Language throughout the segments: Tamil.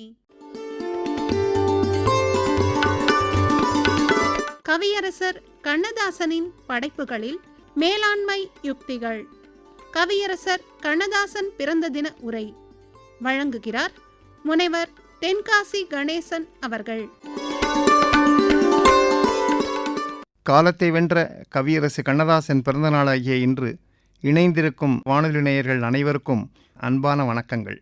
ஆகாஷ்வாணி கவியரசர் கண்ணதாசனின் படைப்புகளில் மேலாண்மை யுக்திகள். கவியரசர் கண்ணதாசன் பிறந்த தின உரை. வழங்குகிறார் முனைவர் தென்காசி கணேசன் அவர்கள். காலத்தை வென்ற கவியரசு கண்ணதாசன் பிறந்தநாளாகிய இன்று இணைந்திருக்கும் வானொலி நேயர்கள் அனைவருக்கும் அன்பான வணக்கங்கள்.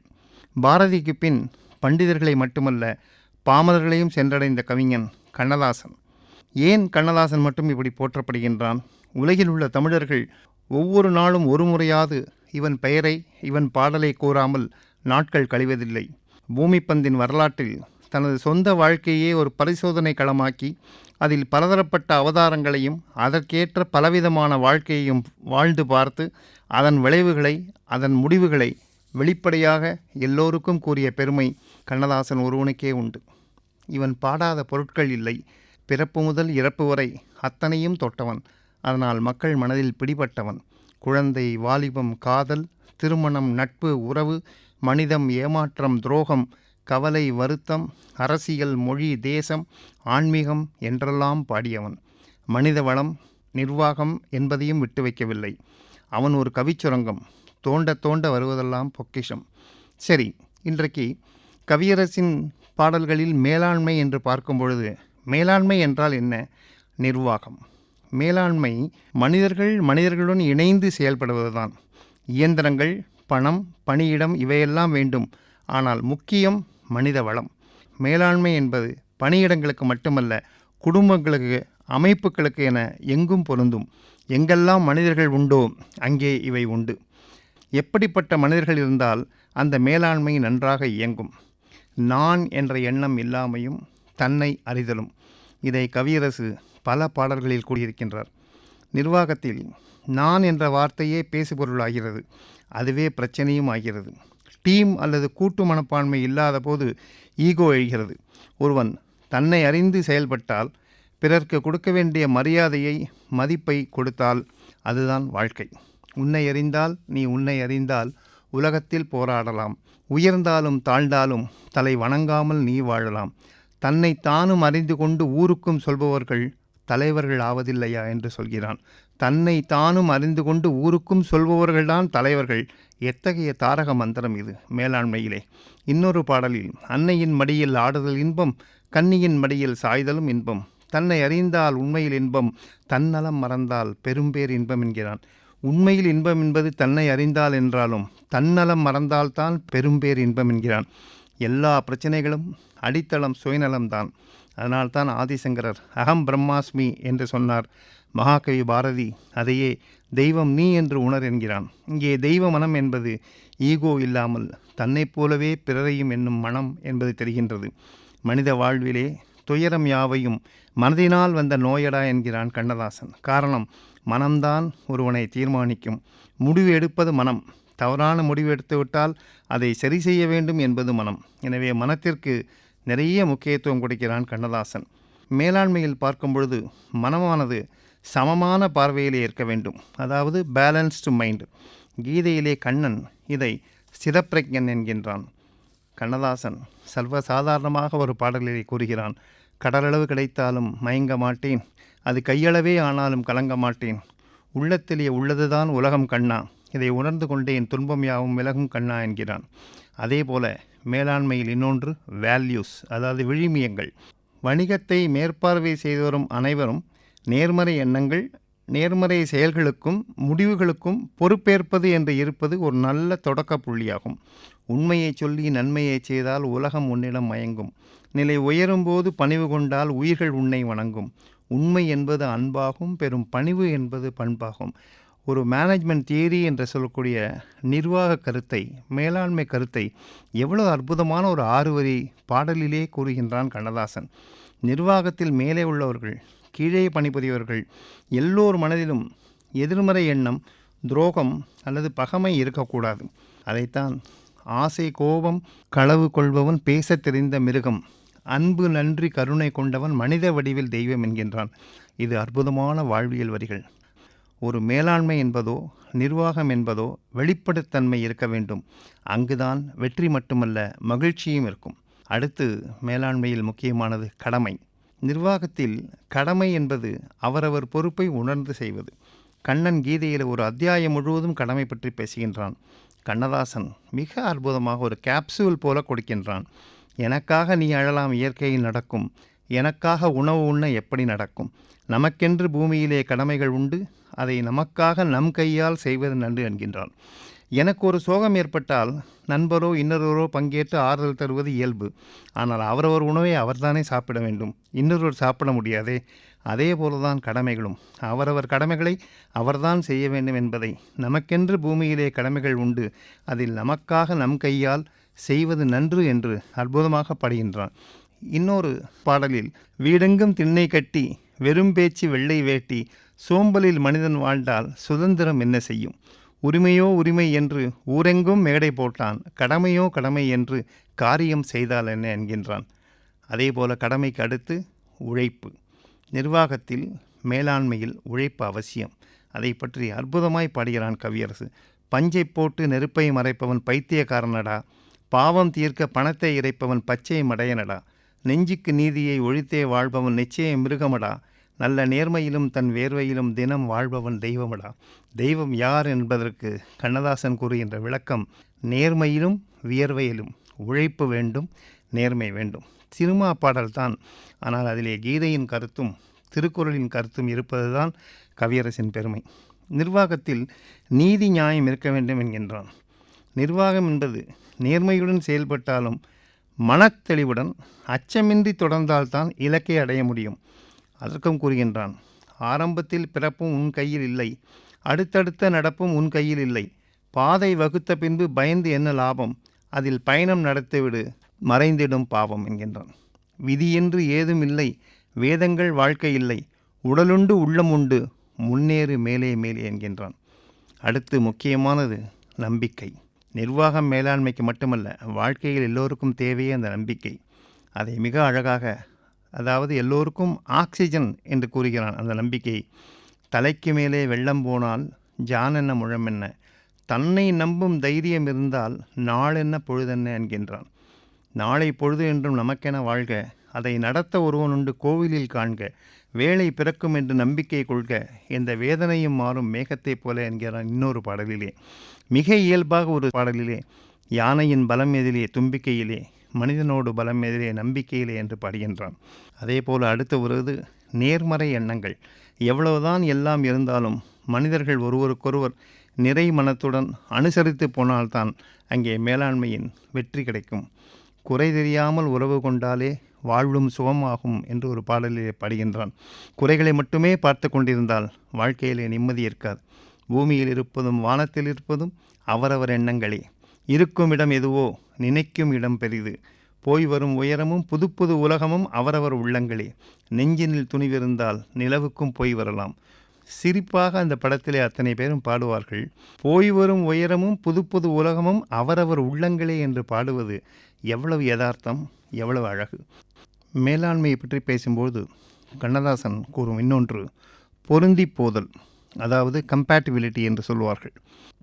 பாரதிக்கு பின் பண்டிதர்களை மட்டுமல்ல பாமரர்களையும் சென்றடைந்த கவிஞன் கண்ணதாசன். ஏன் கண்ணதாசன் மட்டும் இப்படி போற்றப்படுகின்றான்? உலகில் உள்ள தமிழர்கள் ஒவ்வொரு நாளும் ஒரு முறையாவது இவன் பெயரை இவன் பாடலை கூறாமல் நாட்கள் கழிவதில்லை. பூமிப்பந்தின் வரலாற்றில் தனது சொந்த வாழ்க்கையே ஒரு பரிசோதனை களமாக்கி அதில் பலதரப்பட்ட அவதாரங்களையும் அதற்கேற்ற பலவிதமான வாழ்க்கையையும் வாழ்ந்து பார்த்து அதன் விளைவுகளை அதன் முடிவுகளை வெளிப்படையாக எல்லோருக்கும் கூறிய பெருமை கண்ணதாசன் ஒருவனுக்கே உண்டு. இவன் பாடாத பொருட்கள் இல்லை. பிறப்பு முதல் இறப்பு வரை அத்தனையும் தொட்டவன். அதனால் மக்கள் மனதில் பிடிபட்டவன். குழந்தை வாலிபம் காதல் திருமணம் நட்பு உறவு மனிதம் ஏமாற்றம் துரோகம் கவலை வருத்தம் அரசியல் மொழி தேசம் ஆன்மீகம் என்றெல்லாம் பாடியவன். மனித வளம் நிர்வாகம் என்பதையும் விட்டு வைக்கவில்லை. அவன் ஒரு கவிச்சுரங்கம். தோண்ட தோண்ட வருவதெல்லாம் பொக்கிஷம். சரி இன்றைக்கு கவியரசின் பாடல்களில் மேலாண்மை என்று பார்க்கும் பொழுது மேலாண்மை என்றால் என்ன? நிர்வாகம். மேலாண்மை மனிதர்கள் மனிதர்களுடன் இணைந்து செயல்படுவதுதான். இயந்திரங்கள் பணம் பணியிடம் இவையெல்லாம் வேண்டும். ஆனால் முக்கியம் மனித வளம். மேலாண்மை என்பது பணியிடங்களுக்கு மட்டுமல்ல குடும்பங்களுக்கு அமைப்புகளுக்கு என எங்கும் பொருந்தும். எங்கெல்லாம் மனிதர்கள் உண்டோ அங்கே இவை உண்டு. எப்படிப்பட்ட மனிதர்கள் இருந்தால் அந்த மேலாண்மை நன்றாக இயங்கும். நான் என்ற எண்ணம் இல்லாமையும் தன்னை அறிதலும். இதை கவியரசு பல பாடல்களில் கூறியிருக்கின்றார். நிர்வாகத்தில் நான் என்ற வார்த்தையே பேசுபொருளாகிறது. அதுவே பிரச்சனையும் ஆகிறது. டீம் அல்லது கூட்டு மனப்பான்மை இல்லாத போது ஈகோ எழுகிறது. ஒருவன் தன்னை அறிந்து செயல்பட்டால் பிறர்க்கு கொடுக்க வேண்டிய மரியாதையை மதிப்பை கொடுத்தால் அதுதான் வாழ்க்கை. உன்னை அறிந்தால் நீ உன்னை அறிந்தால் உலகத்தில் போராடலாம். உயர்ந்தாலும் தாழ்ந்தாலும் தலை வணங்காமல் நீ வாழலாம். தன்னை தானும் அறிந்து கொண்டு ஊருக்கும் சொல்பவர்கள் தலைவர்கள் ஆவதில்லையா? என்று சொல்கிறான். தன்னை தானும் அறிந்து கொண்டு ஊருக்கும் சொல்பவர்கள்தான் தலைவர்கள். எத்தகைய தாரக மந்திரம் இது? மேலாண்மையிலே. இன்னொரு பாடலில் அன்னையின் மடியில் ஆடுதல் இன்பம் கன்னியின் மடியில் சாய்தலும் இன்பம். தன்னை அறிந்தால் உண்மையில் இன்பம் தன்னலம் மறந்தால் பெரும்பேர் இன்பம் என்கிறான். உண்மையில் இன்பம் என்பது தன்னை அறிந்தால் என்றாலும் தன்னலம் மறந்தால்தான் பெரும்பேர் இன்பம் என்கிறான். எல்லா பிரச்சனைகளும் அடித்தளம் சுயநலம்தான். அதனால்தான் ஆதிசங்கரர் அகம் பிரம்மாஸ்மி என்று சொன்னார். மகாகவி பாரதி அதையே தெய்வம் நீ என்று உணர் என்கிறான். இங்கே தெய்வ மனம் என்பது ஈகோ இல்லாமல் தன்னைப் போலவே பிறரையும் என்னும் மனம் என்பது தெரிகின்றது. மனித வாழ்விலே துயரம் யாவையும் மனதினால் வந்த நோயடா என்கிறான் கண்ணதாசன். காரணம் மனம்தான் ஒருவனை தீர்மானிக்கும். முடிவு எடுப்பது மனம். தவறான முடிவு எடுத்துவிட்டால் அதை சரி செய்ய வேண்டும் என்பது மனம். எனவே மனத்திற்கு நிறைய முக்கியத்துவம் கொடுக்கிறான் கண்ணதாசன். மேலாண்மையில் பார்க்கும் பொழுது மனமானது சமமான பார்வையிலே இருக்க வேண்டும். அதாவது பேலன்ஸ்டு மைண்டு கீதையிலே கண்ணன் இதை சிதப்பிரஜன் என்கின்றான். கண்ணதாசன் சர்வசாதாரணமாக ஒரு பாடலிலே கூறுகிறான் கடலளவு கிடைத்தாலும் மயங்க மாட்டேன். அது கையளவே ஆனாலும் கலங்க மாட்டேன். உள்ளத்திலே உள்ளதுதான் உலகம் கண்ணா. இதை உணர்ந்து கொண்டேன் துன்பம் யாவும் விலகும் கண்ணா என்கிறான். அதே போல மேலாண்மையில் இன்னொன்று வேல்யூஸ் அதாவது விழுமியங்கள். வணிகத்தை மேற்பார்வை செய்து வரும் அனைவரும் நேர்மறை எண்ணங்கள் நேர்மறை செயல்களுக்கும் முடிவுகளுக்கும் பொறுப்பேற்பது என்று இருப்பது ஒரு நல்ல தொடக்க புள்ளியாகும். உண்மையை சொல்லி நன்மையை செய்தால் உலகம் உன்னிடம் மயங்கும். நிலை உயரும்போது பணிவு கொண்டால் உயிர்கள் உன்னை வணங்கும். உண்மை என்பது அன்பாகும் பெரும் பணிவு என்பது பண்பாகும். ஒரு மேனேஜ்மெண்ட் தியரி என்று சொல்லக்கூடிய நிர்வாக கருத்தை மேலாண்மை கருத்தை எவ்வளோ அற்புதமான ஒரு ஆறு வரி பாடலிலே கூறுகின்றான் கண்ணதாசன். நிர்வாகத்தில் மேலே உள்ளவர்கள் கீழே பணிபுரியவர்கள் எல்லோர் மனதிலும் எதிர்மறை எண்ணம் துரோகம் அல்லது பகமை இருக்கக்கூடாது. அதைத்தான் ஆசை கோபம் களவு கொள்பவன் பேசத் தெரிந்த மிருகம் அன்பு நன்றி கருணை கொண்டவன் மனித வடிவில் தெய்வம் என்கின்றான். இது அற்புதமான வாழ்வியல் வரிகள். ஒரு மேலாண்மை என்பதோ நிர்வாகம் என்பதோ வெளிப்படைத்தன்மை இருக்க வேண்டும். அங்குதான் வெற்றி மட்டுமல்ல மகிழ்ச்சியும் இருக்கும். அடுத்து மேலாண்மையில் முக்கியமானது கடமை. நிர்வாகத்தில் கடமை என்பது அவரவர் பொறுப்பை உணர்ந்து செய்வது. கண்ணன் கீதையில் ஒரு அத்தியாயம் முழுவதும் கடமை பற்றி பேசுகின்றான். கண்ணதாசன் மிக அற்புதமாக ஒரு கேப்சூல் போல கொடுக்கின்றான். எனக்காக நீ அழலாம் இயற்கையில் நடக்கும். எனக்காக உணவு உண்ண எப்படி நடக்கும்? நமக்கென்று பூமியிலே கடமைகள் உண்டு. அதை நமக்காக நம் கையால் செய்வது நன்று என்கின்றான். எனக்கு ஒரு சோகம் ஏற்பட்டால் நண்பரோ இன்னொருவரோ பங்கேற்று ஆறுதல் தருவது இயல்பு. ஆனால் அவரவர் உணவை அவர்தானே சாப்பிட வேண்டும். இன்னொருவர் சாப்பிட முடியாதே. அதே போலதான் கடமைகளும். அவரவர் கடமைகளை அவர்தான் செய்ய வேண்டும் என்பதை. நமக்கென்று பூமியிலே கடமைகள் உண்டு. அதில் நமக்காக நம் கையால் செய்வது நன்று என்று அற்புதமாக பாடுகின்றான். இன்னொரு பாடலில் வீடெங்கும் திண்ணை கட்டி வெறும் பேச்சு வெள்ளை வேட்டி சோம்பலில் மனிதன் வாழ்ந்தால் சுதந்திரம் என்ன செய்யும்? உரிமையோ உரிமை என்று ஊரெங்கும் மேடை போட்டான் கடமையோ கடமை என்று காரியம் செய்தால் என்ன? என்கின்றான். அதேபோல கடமைக்கு அடுத்து உழைப்பு. நிர்வாகத்தில் மேலாண்மையில் உழைப்பு அவசியம். அதை பற்றி அற்புதமாய் பாடுகிறான் கவியரசு. பஞ்சை போட்டு நெருப்பை மறைப்பவன் பைத்தியக்காரனடா பாவம் தீர்க்க பணத்தை இறைப்பவன் பச்சை மடையனடா. நெஞ்சுக்கு நீதியை ஒழித்தே வாழ்பவன் நிச்சய மிருகமடா. நல்ல நேர்மையிலும் தன் வேர்வையிலும் தினம் வாழ்பவன் தெய்வமடா. தெய்வம் யார் என்பதற்கு கண்ணதாசன் கூறுகின்ற விளக்கம் நேர்மையிலும் வியர்வையிலும் உழைப்பு வேண்டும் நேர்மை வேண்டும். சினிமா பாடல்தான் ஆனால் அதிலே கீதையின் கருத்தும் திருக்குறளின் கருத்தும் இருப்பதுதான் கவியரசின் பெருமை. நிர்வாகத்தில் நீதி நியாயம் இருக்க வேண்டும் என்கின்றான். நிர்வாகம் என்பது நேர்மையுடன் செயல்பட்டாலும் மனத்தெளிவுடன் அச்சமின்றி தொடர்ந்தால்தான் இலக்கை அடைய முடியும். அதற்கும் கூறுகின்றான் ஆரம்பத்தில் பிறப்பும் உன் கையில் இல்லை அடுத்தடுத்த நடப்பும் உன் கையில் இல்லை. பாதை வகுத்த பின்பு பயந்து என்ன லாபம்? அதில் பயணம் நடத்திவிடு மறைந்திடும் பாவம் என்கின்றான். விதியென்று ஏதும் இல்லை வேதங்கள் வாழ்க்கை இல்லை உடலுண்டு உள்ளம் உண்டு முன்னேறு மேலே மேலே என்கின்றான். அடுத்து முக்கியமானது நம்பிக்கை. நிர்வாகம் மேலாண்மைக்கு மட்டுமல்ல வாழ்க்கையில் எல்லோருக்கும் தேவையே அந்த நம்பிக்கை. அதை மிக அழகாக அதாவது எல்லோருக்கும் ஆக்சிஜன் என்று கூறுகிறான் அந்த நம்பிக்கை. தலைக்கு மேலே வெள்ளம் போனால் ஜான் என்ன முழம் என்ன? தன்னை நம்பும் தைரியம் இருந்தால் நாளென்ன பொழுதென்ன என்கின்றான். நாளை பொழுது என்றும் நமக்கென வாழ்க அதை நடத்த ஒருவன் உண்டு கோவிலில் காண்க வேலை பிறக்கும் என்று நம்பிக்கை கொள்க எந்த வேதனையும் மாறும் மேகத்தைப் போல என்கிறான் இன்னொரு பாடலிலே. மிக இயல்பாக ஒரு பாடலிலே யானையின் பலம் எதிலே தும்பிக்கையிலே மனிதனோடு பலம் எதிரே நம்பிக்கையிலே என்று பாடுகின்றான். அதே போல் அடுத்து வருவது நேர்மறை எண்ணங்கள். எவ்வளவுதான் எல்லாம் இருந்தாலும் மனிதர்கள் ஒருவருக்கொருவர் நிறை மனத்துடன் அனுசரித்து போனால்தான் அங்கே மேலாண்மையின் வெற்றி கிடைக்கும். குறை தெரியாமல் உறவு கொண்டாலே வாழ்வும் சுகமாகும் என்று ஒரு பாடலிலே பாடுகின்றான். குறைகளை மட்டுமே பார்த்து கொண்டிருந்தால் வாழ்க்கையிலே நிம்மதி இருக்காது. பூமியில் இருப்பதும் வானத்தில் இருப்பதும் அவரவர் எண்ணங்களே. இருக்கும் இடம் எதுவோ நினைக்கும் இடம் பெரிது. போய் வரும் உயரமும் புது புது உலகமும் அவரவர் உள்ளங்களே. நெஞ்சினில் துணிவிருந்தால் நிலவுக்கும் போய் வரலாம். சிரிப்பாக அந்த படத்திலே அத்தனை பேரும் பாடுவார்கள். போய் வரும் உயரமும் புது புது உலகமும் அவரவர் உள்ளங்களே என்று பாடுவது எவ்வளவு யதார்த்தம் எவ்வளவு அழகு. மேலாண்மையை பற்றி பேசும்போது கண்ணதாசன் கூறும் இன்னொன்று பொருந்தி போதல். அதாவது கம்பேட்டிபிலிட்டி என்று சொல்வார்கள்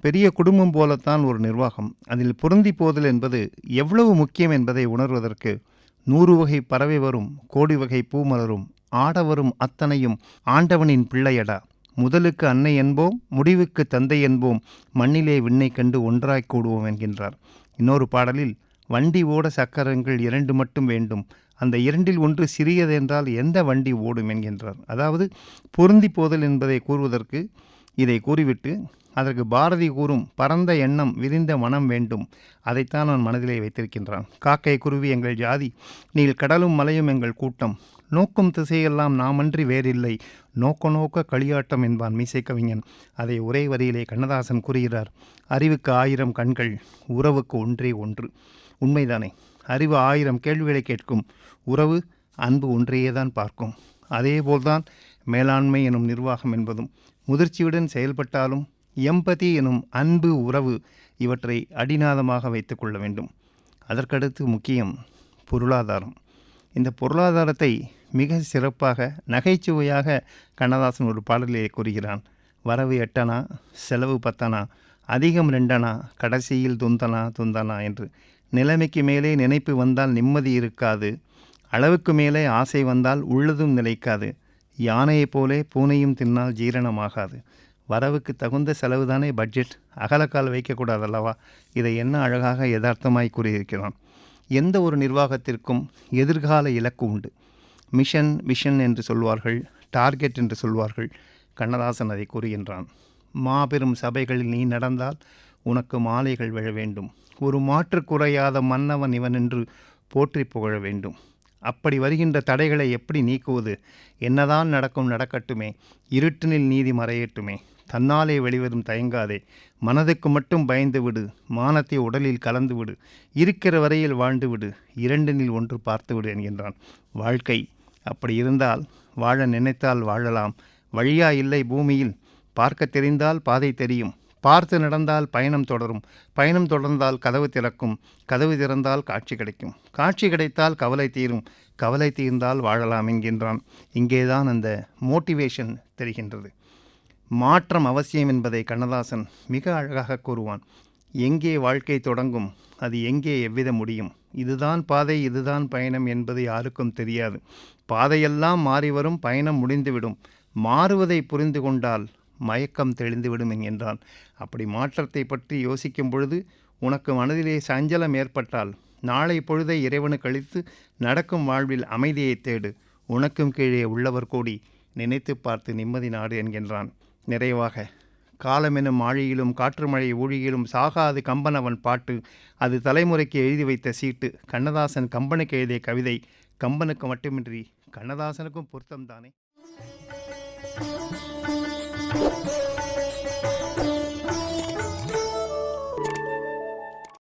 பெரிய குடும்பம் போலத்தான் ஒரு நிர்வாகம். அதில் பொருந்தி போதல் என்பது எவ்வளவு முக்கியம் என்பதை உணர்வதற்கு நூறு வகை பறவை வரும் கோடி வகை பூமலரும் ஆடவரும் அத்தனையும் ஆண்டவனின் பிள்ளையடா. முதலுக்கு அன்னை என்போம் முடிவுக்கு தந்தை என்போம் மண்ணிலே விண்ணை கண்டு ஒன்றாய் கூடுவோம் என்கின்றார். இன்னொரு பாடலில் வண்டி ஓட சக்கரங்கள் இரண்டு மட்டும் வேண்டும். அந்த இரண்டில் ஒன்று சிறியதென்றால் எந்த வண்டி ஓடும் என்கின்றார். அதாவது பொருந்தி போதல் என்பதை கூறுவதற்கு இதை கூறிவிட்டு அதற்கு பாரதி கூறும் பரந்த எண்ணம் விரிந்த மனம் வேண்டும். அதைத்தான் நான் மனதிலே வைத்திருக்கின்றான். காக்கை குருவி எங்கள் ஜாதி நீள் கடலும் மலையும் எங்கள் கூட்டம். நோக்கும் திசையெல்லாம் நாமன்றி வேறில்லை. நோக்க நோக்க களியாட்டம் என்பான் மீசை கவிஞன் அதை ஒரே வரியிலே கண்ணதாசன் கூறுகிறார். அறிவுக்கு ஆயிரம் கண்கள் உறவுக்கு ஒன்றே ஒன்று. உண்மைதானே? அறிவு ஆயிரம் கேள்விகளை கேட்கும். உறவு அன்பு ஒன்றையே தான் பார்க்கும். அதேபோல்தான் மேலாண்மை எனும் நிர்வாகம் என்பதும். முதிர்ச்சியுடன் செயல்பட்டாலும் எம்பதி எனும் அன்பு உறவு இவற்றை அடிநாதமாக வைத்து கொள்ள வேண்டும். அதற்கடுத்து முக்கியம் பொருளாதாரம். இந்த பொருளாதாரத்தை மிக சிறப்பாக நகைச்சுவையாக கண்ணதாசன் ஒரு பாடலிலே கூறுகிறான். வரவு எட்டனா? செலவு பத்தனா? அதிகம் ரெண்டனா? கடைசியில் துந்தனா? துந்தனா? என்று நிலைமைக்கு மேலே நினைப்பு வந்தால் நிம்மதி இருக்காது. அளவுக்கு மேலே ஆசை வந்தால் உள்ளதும் நிலைக்காது. யானையைப் போலே பூனையும் தின்னால் ஜீரணமாகாது. வரவுக்கு தகுந்த செலவு தானே பட்ஜெட். அகலக்கால் வைக்கக்கூடாது அல்லவா இதை என்ன அழகாக யதார்த்தமாய் கூறியிருக்கிறான். எந்த ஒரு நிர்வாகத்திற்கும் எதிர்கால இலக்கு உண்டு. மிஷன் விஷன் என்று சொல்வார்கள் டார்கெட் என்று சொல்வார்கள் கண்ணதாசன் அதை கூறுகின்றான். மாபெரும் சபைகளில் நீ நடந்தால் உனக்கு மாலைகள் விழ வேண்டும். ஒரு மாற்று குறையாத மன்னவன் இவன் என்று போற்றி புகழ வேண்டும். அப்படி வருகின்ற தடைகளை எப்படி நீக்குவது? என்னதான் நடக்கும் நடக்கட்டுமே. இருட்டினில் நீதி மறையட்டுமே. தன்னாலே வெளிவரும் தயங்காதே. மனதுக்கு மட்டும் பயந்து விடு. மானத்தை உடலில் கலந்து விடு. இருக்கிற வரையில் வாழ்ந்து விடு. இரண்டினில் ஒன்று பார்த்து விடு என்கின்றான். வாழ்க்கை அப்படி இருந்தால் வாழ நினைத்தால் வாழலாம். வழியா இல்லை பூமியில் பார்க்க தெரிந்தால் பாதை தெரியும். பார்த்து நடந்தால் பயணம் தொடரும். பயணம் தொடர்ந்தால் கதவு திறக்கும். கதவு திறந்தால் காட்சி கிடைக்கும். காட்சி கிடைத்தால் கவலை தீரும். கவலை தீர்ந்தால் வாழலாம் என்கின்றான். இங்கேதான் அந்த மோட்டிவேஷன் தெரிகின்றது. மாற்றம் அவசியம் என்பதை கண்ணதாசன் மிக அழகாக கூறுவான். எங்கே வாழ்க்கை தொடங்கும் அது எங்கே எவ்வித முடியும்? இதுதான் பாதை இதுதான் பயணம் என்பது யாருக்கும் தெரியாது. பாதையெல்லாம் மாறி வரும் பயணம் முடிந்துவிடும். மாறுவதை புரிந்து கொண்டால் மயக்கம் தெளிந்துவிடும் என்கின்றான். அப்படி மாற்றத்தை பற்றி யோசிக்கும் பொழுது உனக்கு மனதிலே சஞ்சலம் ஏற்பட்டால் நாளை பொழுதை இறைவனு கழித்து நடக்கும் வாழ்வில் அமைதியை தேடு. உனக்கும் கீழே உள்ளவர் கூடி நினைத்து பார்த்து நிம்மதி நாடு என்கின்றான். நிறைவாக காலமெனும் ஆழியிலும் காற்று மழை ஊழியிலும் சாகாது கம்பனவன் பாட்டு அது தலைமுறைக்கு எழுதி வைத்த சீட்டு கண்ணதாசன் கம்பனுக்கு எழுதிய கவிதை கம்பனுக்கு மட்டுமின்றி கண்ணதாசனுக்கும் பொருத்தம்தானே Thank you.